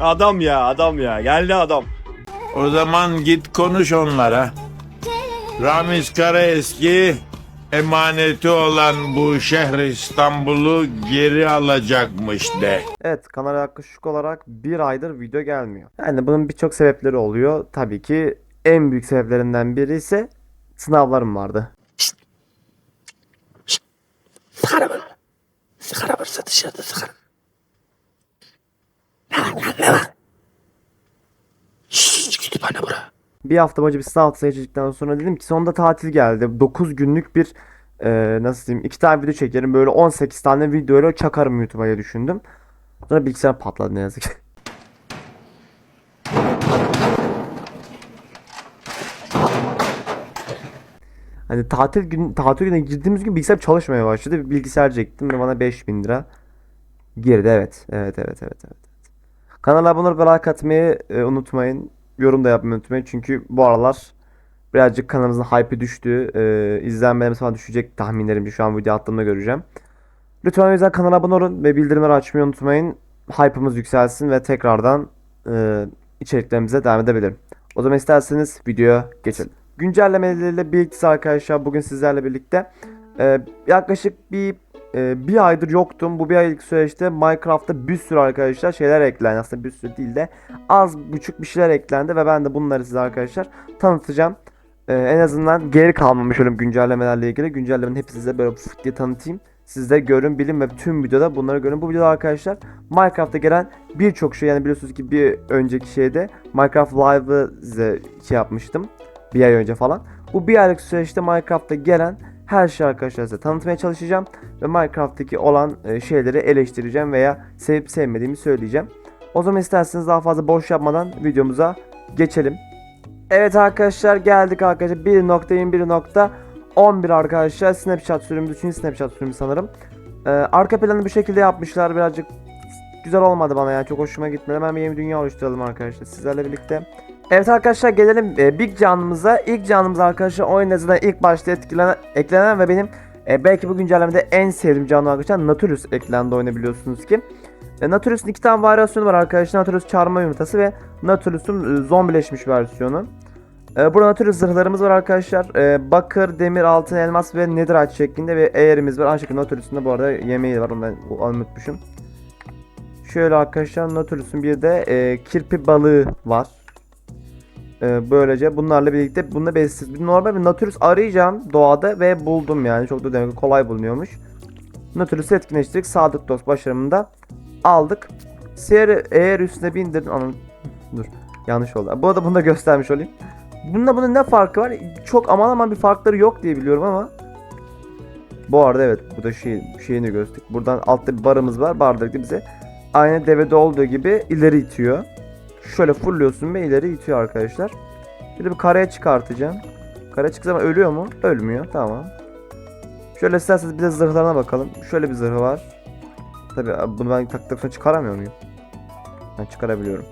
Adam ya adam ya geldi adam. O zaman git konuş onlara. Ramiz Karaeski emaneti olan bu şehir İstanbul'u geri alacakmış de. Evet kanala yaklaşık olarak bir aydır video gelmiyor. Yani bunun birçok sebepleri oluyor. Tabii ki en büyük sebeplerinden biri ise sınavlarım vardı. Sigara var. Sigara varsa dışarıda sigara. Ne var lan ne var? Şşş kütüphane bura. Bir hafta boyunca bir sınav geçirdikten sonra dedim ki sonunda tatil geldi. 9 günlük bir e, nasıl diyeyim iki tane video çekerim. Böyle 18 tane videoyla çakarım YouTube'a düşündüm. Sonra bilgisayar patladı ne yazık ki. Hani tatil gün tatil gününe girdiğimiz gün bilgisayar çalışmaya başladı. Bilgisayar çektim ve bana 5000 lira girdi. Evet. Evet evet evet evet. Kanala abone olup like atmayı e, unutmayın. Yorum da yapmayı unutmayın. Çünkü bu aralar birazcık kanalımızın hype'ı düştü. E, izlenmelerimiz falan düşecek tahminlerimce şu an video attığımda göreceğim. Lütfen o yüzden kanala abone olun ve bildirimleri açmayı unutmayın. Hype'ımız yükselsin ve tekrardan e, içeriklerimize devam edebilirim. O zaman isterseniz videoya geçelim. Güncellemeleriyle birlikte arkadaşlar bugün sizlerle birlikte e, yaklaşık bir e, bir aydır yoktum. Bu bir aylık süreçte Minecraft'ta bir sürü arkadaşlar şeyler eklendi. Aslında bir sürü değil de az buçuk bir şeyler eklendi ve ben de bunları size arkadaşlar tanıtacağım. E, en azından geri kalmamış olayım güncellemelerle ilgili. Güncellemenin hepsini size böyle fıt diye tanıtayım. Siz de görün, bilin ve tüm videoda bunları görün. Bu videoda arkadaşlar Minecraft'ta gelen birçok şey yani biliyorsunuz ki bir önceki şeyde Minecraft Live'ı şey yapmıştım. Bir ay önce falan. Bu bir aylık süreçte Minecraft'ta gelen her şeyi arkadaşlar size tanıtmaya çalışacağım. Ve Minecraft'taki olan e, şeyleri eleştireceğim veya sevip sevmediğimi söyleyeceğim. O zaman isterseniz daha fazla boş yapmadan videomuza geçelim. Evet arkadaşlar geldik arkadaşlar 1.21.11 arkadaşlar Snapchat sürümümüz 3. Snapchat sürümü sanırım. Ee, arka planı bu şekilde yapmışlar birazcık güzel olmadı bana yani çok hoşuma gitmedi. Hemen bir yeni dünya oluşturalım arkadaşlar sizlerle birlikte. Evet arkadaşlar gelelim e, Big canımıza. İlk canımız arkadaşlar oyun azından ilk başta etkilenen, eklenen ve benim e, belki bu güncellemede en sevdiğim canlı arkadaşlar Nautilus eklendi oyuna biliyorsunuz ki. E, Nautilus'un iki tane varyasyonu var arkadaşlar. Nautilus çarmıha yumurtası ve Nautilus'un e, zombileşmiş versiyonu. E, burada Nautilus zırhlarımız var arkadaşlar. E, bakır, demir, altın, elmas ve netherite şeklinde ve eğerimiz var. Aynı şekilde Nautilus'un da bu arada yemeği var. Onu ben unutmuşum. Şöyle arkadaşlar Nautilus'un bir de e, kirpi balığı var. E, böylece bunlarla birlikte bununla belirsiz. Bir normal bir Nautilus arayacağım doğada ve buldum yani. Çok da demek kolay bulunuyormuş. Nautilus'u etkinleştirdik. Sadık dost başarımında aldık. Sierra eğer üstüne bindirdin. Anam dur yanlış oldu. Bu arada bunu da göstermiş olayım. Bununla bunun ne farkı var? Çok aman aman bir farkları yok diye biliyorum ama. Bu arada evet bu da şey, şeyini gösterdik. Buradan altta bir barımız var. Bardaki bize aynı devede olduğu gibi ileri itiyor. Şöyle fulluyorsun ve ileri itiyor arkadaşlar. De bir karaya çıkartacağım. Karaya çıktığı zaman ölüyor mu? Ölmüyor. Tamam. Şöyle isterseniz bir de zırhlarına bakalım. Şöyle bir zırhı var. Tabi bunu ben taktıktan sonra çıkaramıyor muyum? Ben çıkarabiliyorum.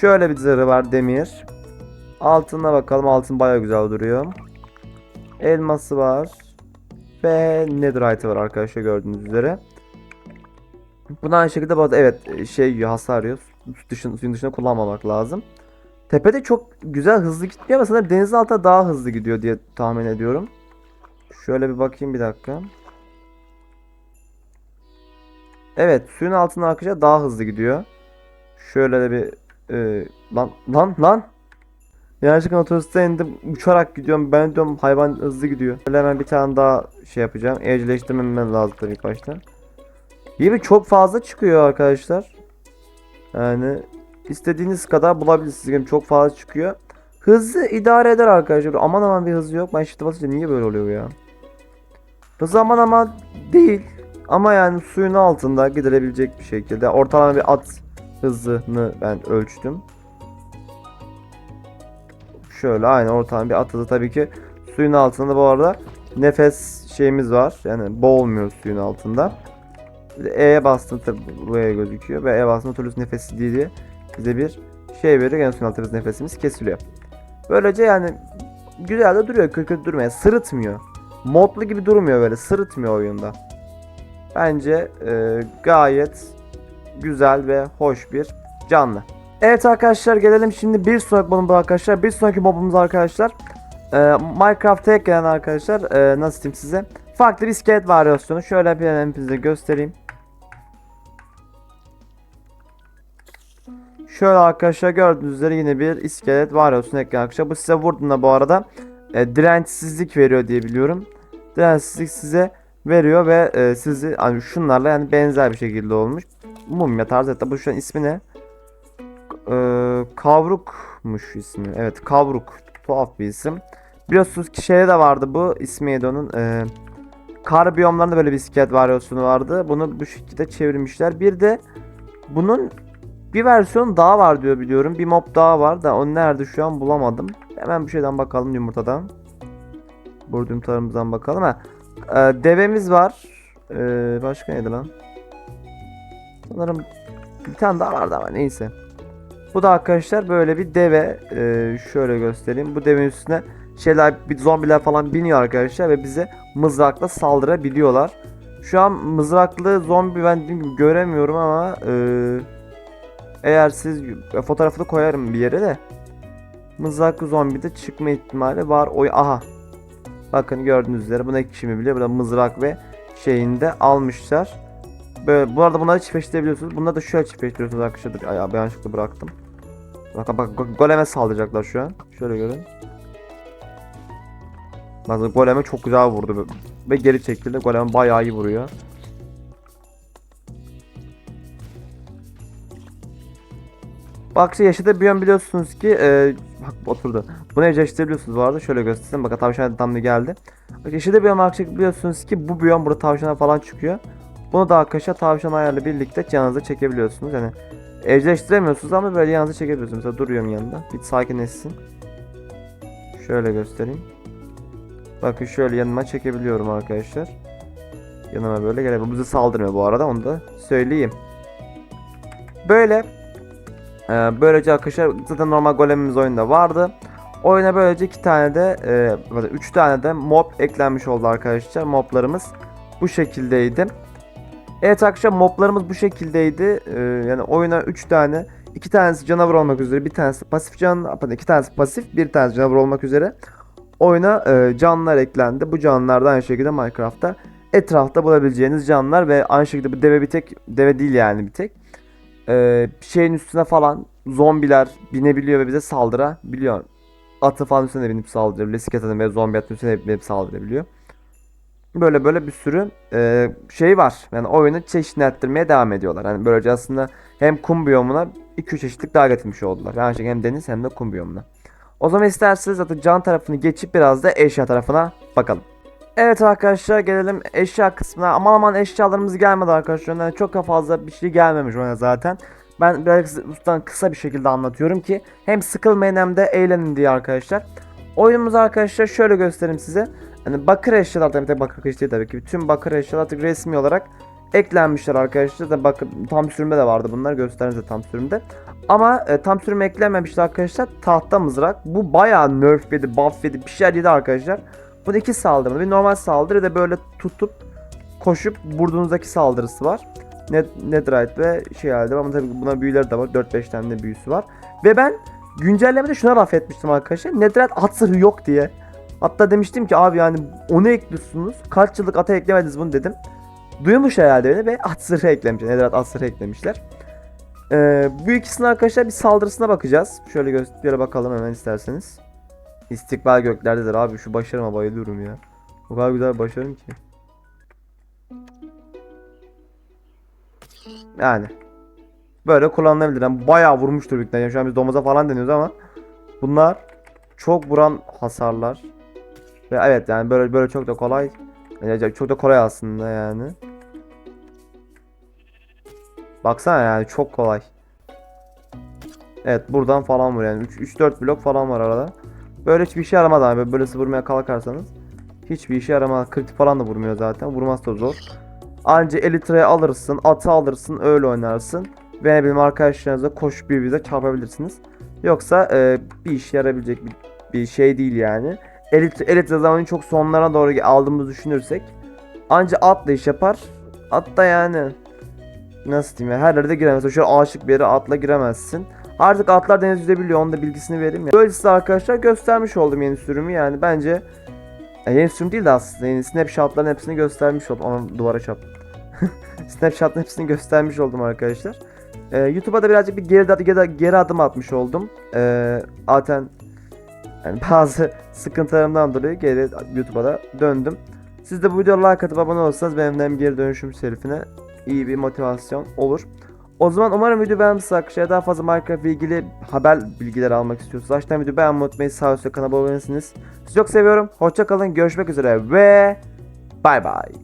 Şöyle bir zırhı var demir. Altına bakalım. Altın baya güzel duruyor. Elması var. Ve netherite var arkadaşlar gördüğünüz üzere. Buna aynı şekilde bazı evet şey hasar yiyor. Dışın, suyun dışında kullanmamak lazım. Tepede çok güzel hızlı gitmiyor ama sanırım denizin altında daha hızlı gidiyor diye tahmin ediyorum. Şöyle bir bakayım bir dakika. Evet suyun altında arkadaşlar daha hızlı gidiyor. Şöyle de bir e, lan lan lan. Yanlışlıkla otobüste indim uçarak gidiyorum ben diyorum hayvan hızlı gidiyor. Böyle hemen bir tane daha şey yapacağım. Evcilleştirmem lazım tabii ilk başta. Gibi çok fazla çıkıyor arkadaşlar. Yani istediğiniz kadar bulabilirsiniz. Yani çok fazla çıkıyor. Hızı idare eder arkadaşlar. Aman aman bir hızı yok. Ben shift'e basınca niye böyle oluyor ya? Hızı aman aman değil. Ama yani suyun altında gidilebilecek bir şekilde. Ortalama bir at hızını ben ölçtüm. Şöyle aynı ortalama bir at hızı tabii ki suyun altında bu arada nefes şeyimiz var. Yani boğulmuyor suyun altında. E'ye bastım tabi buraya gözüküyor ve E'ye bastım Tulus nefesi diye bize bir şey veriyor. En son altımız nefesimiz kesiliyor. Böylece yani güzel de duruyor. Kötü durmuyor. Sırıtmıyor. Modlu gibi durmuyor böyle. Sırıtmıyor oyunda. Bence e, gayet güzel ve hoş bir Canlı. Evet arkadaşlar gelelim şimdi bir sonraki mobumuz arkadaşlar. Bir sonraki mobumuz arkadaşlar. e, Minecraft'a eklenen arkadaşlar. e, nasıl diyeyim size? Farklı bir iskelet varyasyonu. Şöyle bir hemen size göstereyim. Şöyle arkadaşlar gördüğünüz üzere yine bir iskelet varyasyonu eklenen arkadaşlar. Bu size vurduğunda bu arada e, dirençsizlik veriyor diye biliyorum. Dirençsizlik size veriyor ve e, sizi hani şunlarla yani benzer bir şekilde olmuş. Mumya tarzı hatta bu şu an ismi ne? Ee, Kavrukmuş ismi. Evet Kavruk. Tuhaf bir isim. Biliyorsunuz ki şeyde de vardı bu. ismi neydi onun? Ee, kar biyomlarında böyle bir iskelet varyasyonu vardı. Bunu bu şekilde çevirmişler. Bir de bunun bir versiyon daha var diyor biliyorum. Bir mob daha var da o nerede şu an bulamadım. Hemen bir şeyden bakalım yumurtadan. Burada yumurtalarımızdan bakalım. Ha. Ee, devemiz var. Ee, başka neydi lan? Sanırım bir tane daha vardı ama neyse. Bu da arkadaşlar böyle bir deve. Ee, şöyle göstereyim. Bu devenin üstüne şeyler, bir zombiler falan biniyor arkadaşlar ve bize mızrakla saldırabiliyorlar. Şu an mızraklı zombi ben dediğim göremiyorum ama ee, eğer siz fotoğrafını koyarım bir yere de mızraklı zombi de çıkma ihtimali var. Oy aha. Bakın gördüğünüz üzere buna iki kişi biliyor. Burada mızrak ve şeyinde almışlar. Böyle, bu arada bunları çiftleştirebiliyorsunuz. Bunları da şöyle çiftleştiriyorsunuz arkadaşlar. Ay, ben yanlışlıkla bıraktım. Bak bak go- goleme saldıracaklar şu an. Şöyle görün. Bakın goleme çok güzel vurdu ve geri çekildi. Golem bayağı iyi vuruyor. Bak şey yaşadığı biyom biliyorsunuz ki e, bak oturdu. Bunu evcilleştirebiliyorsunuz bu arada. Şöyle göstereyim. Bakın tavşan tam geldi. Bak yaşadığı biyom arkadaşlar biliyorsunuz ki bu biyom burada tavşana falan çıkıyor. Bunu da arkadaşlar tavşan ayarla birlikte yanınıza çekebiliyorsunuz. Yani evcilleştiremiyorsunuz ama böyle yanınıza çekebiliyorsunuz. Mesela duruyorum yanında. Bir sakinleşsin. Şöyle göstereyim. Bakın şöyle yanıma çekebiliyorum arkadaşlar. Yanıma böyle gelebilir. Bu bize saldırmıyor bu arada onu da söyleyeyim. Böyle. Ee, böylece arkadaşlar zaten normal golemimiz oyunda vardı. Oyuna böylece iki tane de e, üç tane de mob eklenmiş oldu arkadaşlar. Moblarımız bu şekildeydi. Evet arkadaşlar moblarımız bu şekildeydi. Ee, yani oyuna 3 tane, 2 tanesi canavar olmak üzere, bir tanesi pasif can, pardon, iki tanesi pasif, bir tanesi canavar olmak üzere oyuna e, canlılar eklendi. Bu canlılar da aynı şekilde Minecraft'ta etrafta bulabileceğiniz canlılar ve aynı şekilde bu deve bir tek deve değil yani bir tek. Ee, şeyin üstüne falan zombiler binebiliyor ve bize saldırabiliyor. Atı falan üstüne binip saldırabiliyor. Bisikletin ve zombi atın üstüne binip saldırabiliyor. Böyle böyle bir sürü e, şey var. Yani oyunu çeşitlendirmeye devam ediyorlar. Yani böylece aslında hem kum biyomuna 2-3 çeşitlik daha getirmiş oldular. Yani şey hem deniz hem de kum biyomuna. O zaman isterseniz zaten can tarafını geçip biraz da eşya tarafına bakalım. Evet arkadaşlar gelelim eşya kısmına. Aman aman eşyalarımız gelmedi arkadaşlar. Yani çok da fazla bir şey gelmemiş ona zaten. Ben biraz ustan kısa bir şekilde anlatıyorum ki hem sıkılmayın hem de eğlenin diye arkadaşlar. Oyunumuz arkadaşlar şöyle göstereyim size. Hani bakır eşyalar tabii, tabii bakır eşya tabii ki. Bütün bakır eşyalar artık resmi olarak eklenmişler arkadaşlar. Tabii bakın tam sürümde de vardı bunlar. Göstereyim size tam sürümde. Ama e, tam sürüm eklenmemişti arkadaşlar. Tahta mızrak. Bu bayağı nerf yedi, buff yedi, bir şeyler yedi arkadaşlar. Bu da iki saldırı. Bir normal saldırı da böyle tutup koşup vurduğunuzdaki saldırısı var. Net, netherite ve şey halde ama tabii buna büyüleri de var. 4-5 tane de büyüsü var. Ve ben güncellemede şuna laf etmiştim arkadaşlar. Netherite at zırhı yok diye. Hatta demiştim ki abi yani onu ekliyorsunuz. Kaç yıllık ata eklemediniz bunu dedim. Duymuş herhalde beni ve at zırhı eklemişler. Netherite at zırhı eklemişler. Ee, bu ikisinin arkadaşlar bir saldırısına bakacağız. Şöyle göster bakalım hemen isterseniz. İstikbal göklerdedir abi şu başarıma bayılıyorum ya. O kadar güzel başarım ki. Yani. Böyle kullanılabilir. Yani bayağı vurmuştur büyük ihtimalle. Şu an biz domaza falan deniyoruz ama bunlar çok vuran hasarlar. Ve evet yani böyle böyle çok da kolay. Yani çok da kolay aslında yani. Baksana yani çok kolay. Evet buradan falan vuruyor yani 3-4 blok falan var arada. Böyle hiçbir işe yaramadı abi. Böyle vurmaya kalkarsanız. Hiçbir işe yaramaz. Kritik falan da vurmuyor zaten. Vurması da zor. Anca elitreye alırsın, atı alırsın, öyle oynarsın. Ve ne bileyim arkadaşlarınızla koşup birbirinize çarpabilirsiniz. Yoksa e, bir işe yarayabilecek bir, bir şey değil yani. Elit, elitre zamanı çok sonlarına doğru aldığımızı düşünürsek anca atla iş yapar. At da yani nasıl diyeyim ya her yerde giremezsin. Şöyle açık bir yere atla giremezsin. Artık atlar deniz yüzebiliyor. Onun da bilgisini vereyim ya. Böylesi arkadaşlar göstermiş oldum yeni sürümü yani bence e, yeni sürüm değil de aslında yeni snapshotların hepsini göstermiş oldum. Onu duvara çap. Snapshot'ın hepsini göstermiş oldum arkadaşlar. Ee, YouTube'a da birazcık bir geri, geri, geri adım atmış oldum. Ee, zaten yani bazı sıkıntılarımdan dolayı geri YouTube'a da döndüm. Siz de bu videoya like atıp abone olursanız benim geri dönüşüm şerifine iyi bir motivasyon olur. O zaman umarım video beğenmişsiniz arkadaşlar. Daha fazla Minecraft ilgili haber bilgileri almak istiyorsanız aşağıdan videoyu beğenmeyi unutmayın. Sağ üstte kanala abone olabilirsiniz. Sizi çok seviyorum. Hoşça kalın. Görüşmek üzere ve bay bay.